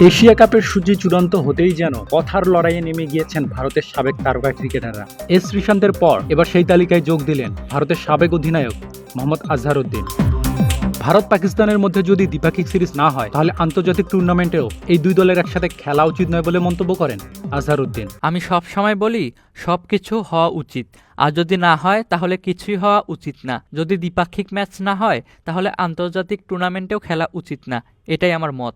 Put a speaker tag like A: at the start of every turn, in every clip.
A: Asia কাপের সূচি চূড়ান্ত হতেই যেন কথার লড়াইয়ে নেমে গিয়েছেন ভারতের সাবেক তারকা ক্রিকেটাররা। এস শ্রীশান্তের পর এবার সেই তালিকায় যোগ দিলেন ভারতের সাবেক অধিনায়ক মোহাম্মদ আজহারউদ্দিন। ভারত পাকিস্তানের মধ্যে যদি দ্বিপাক্ষিক সিরিজ না হয়, তাহলে আন্তর্জাতিক টুর্নামেন্টেও এই দুই দলের একসাথে খেলা উচিত নয় বলে মন্তব্য করেন আজহারউদ্দিন।
B: আমি সব সময় বলি সব কিছু হওয়া উচিত। আর যদি না হয়, তাহলে কিছুই হওয়া উচিত না। যদি দ্বিপাক্ষিক ম্যাচ না হয়, তাহলে আন্তর্জাতিক টুর্নামেন্টেও খেলা উচিত না। এটাই আমার মত।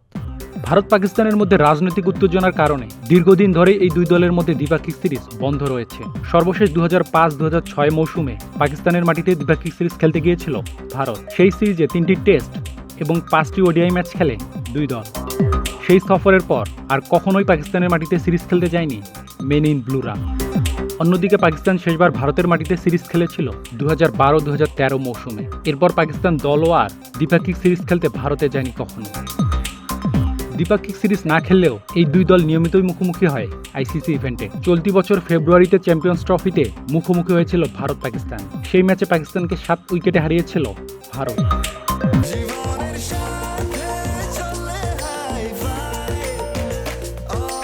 A: ভারত পাকিস্তানের মধ্যে রাজনৈতিক উত্তেজনার কারণে দীর্ঘদিন ধরে এই দুই দলের মধ্যে দ্বিপাক্ষিক সিরিজ বন্ধ রয়েছে। সর্বশেষ দু হাজার পাঁচ দু হাজার ছয় মৌসুমে পাকিস্তানের মাটিতে দ্বিপাক্ষিক সিরিজ খেলতে গিয়েছিল ভারত। সেই সিরিজে তিনটি টেস্ট এবং পাঁচটি ওডিআই ম্যাচ খেলে দুই দল। সেই সফরের পর আর কখনোই পাকিস্তানের মাটিতে সিরিজ খেলতে যায়নি মেন ইন ব্লুরা অন্যদিকে পাকিস্তান শেষবার ভারতের মাটিতে সিরিজ খেলেছিল দু হাজার বারো দু হাজার তেরো মৌসুমে। এরপর পাকিস্তান দলও আর দ্বিপাক্ষিক সিরিজ খেলতে ভারতে যায়নি কখনো দ্বিপাক্ষিক সিরিজ না খেললেও এই দুই দল নিয়মিতই মুখোমুখি হয় আইসিসি ইভেন্টে। চলতি বছর ফেব্রুয়ারিতে চ্যাম্পিয়ন্স ট্রফিতে মুখোমুখি হয়েছিল ভারত পাকিস্তান। সেই ম্যাচে পাকিস্তানকে সাত উইকেটে হারিয়েছিল ভারত।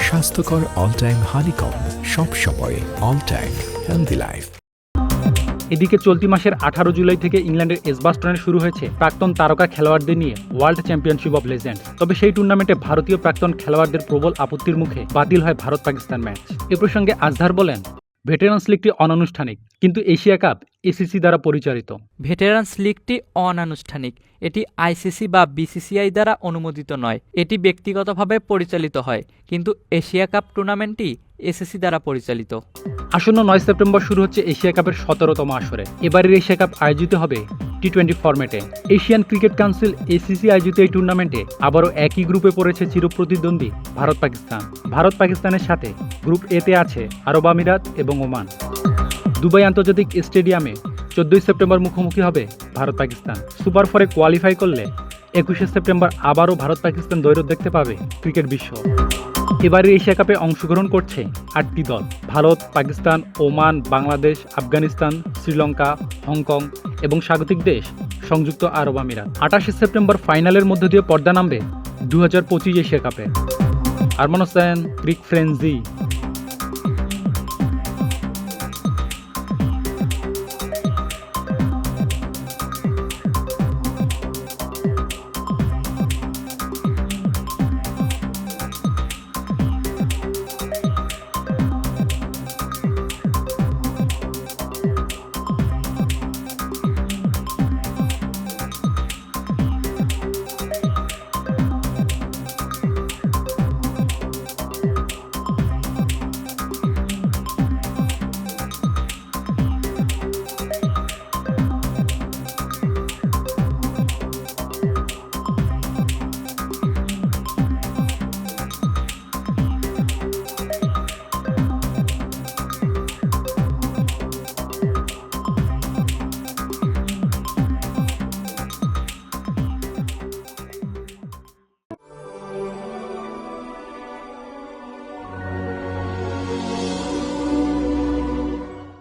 C: স্বাস্থ্যকর অল টাইম হানিকম সব সময় অল টাইম হেলদি লাইফ
A: এদিকে চলতি মাসের আঠারো জুলাই থেকে ইংল্যান্ডের এসবাস্টনে শুরু হয়েছে প্রাক্তন তারকা খেলোয়াড়দের নিয়ে ওয়ার্ল্ড চ্যাম্পিয়নশিপ অব লেজেন্ড। তবে সেই টুর্নামেন্টে ভারতীয় প্রাক্তন খেলোয়াড়দের প্রবল আপত্তির মুখে বাতিল হয় ভারত পাকিস্তান ম্যাচ। এ প্রসঙ্গে আজহার বলেন, ভেটেরান্স লিগটি অনানুষ্ঠানিক, কিন্তু এশিয়া কাপ এসিসি দ্বারা পরিচালিত।
B: ভেটেরান্স লিগটি অনানুষ্ঠানিক, এটি আইসিসি বা বিসিসিআই দ্বারা অনুমোদিত নয়। এটি ব্যক্তিগতভাবে পরিচালিত হয়, কিন্তু এশিয়া কাপ টুর্নামেন্টটি এসএসসি দ্বারা পরিচালিত।
A: আসন্ন নয় সেপ্টেম্বর শুরু হচ্ছে এশিয়া কাপের সতেরোতম আসরে। এবারের এশিয়া কাপ আয়োজিত হবে টি টোয়েন্টি ফরম্যাটে এশিয়ান ক্রিকেট কাউন্সিল এসিসি আয়োজিত এই টুর্নামেন্টে আবারও একই গ্রুপে পড়েছে চিরপ্রতিদ্বন্দ্বী ভারত পাকিস্তান। ভারত পাকিস্তানের সাথে গ্রুপ এতে আছে আরব আমিরাত এবং ওমান। দুবাই আন্তর্জাতিক স্টেডিয়ামে চোদ্দই সেপ্টেম্বর মুখোমুখি হবে ভারত পাকিস্তান। সুপার ফোরে কোয়ালিফাই করলে একুশে সেপ্টেম্বর আবারও ভারত পাকিস্তান দৈরত দেখতে পাবে ক্রিকেট বিশ্ব। এবারের এশিয়া কাপে অংশগ্রহণ করছে আটটি দল। Bharat, Pakistan, Oman, Bangladesh, Afghanistan, Sri Lanka, Hong Kong এবং স্বাগতিক দেশ, সংযুক্ত আরব আমিরাত। আঠাশে সেপ্টেম্বর ফাইনালের মধ্য দিয়ে পর্দা নামবে দু হাজার পঁচিশ এশিয়া কাপে। আরমান হোসেন ক্রিক ফ্রেন্সি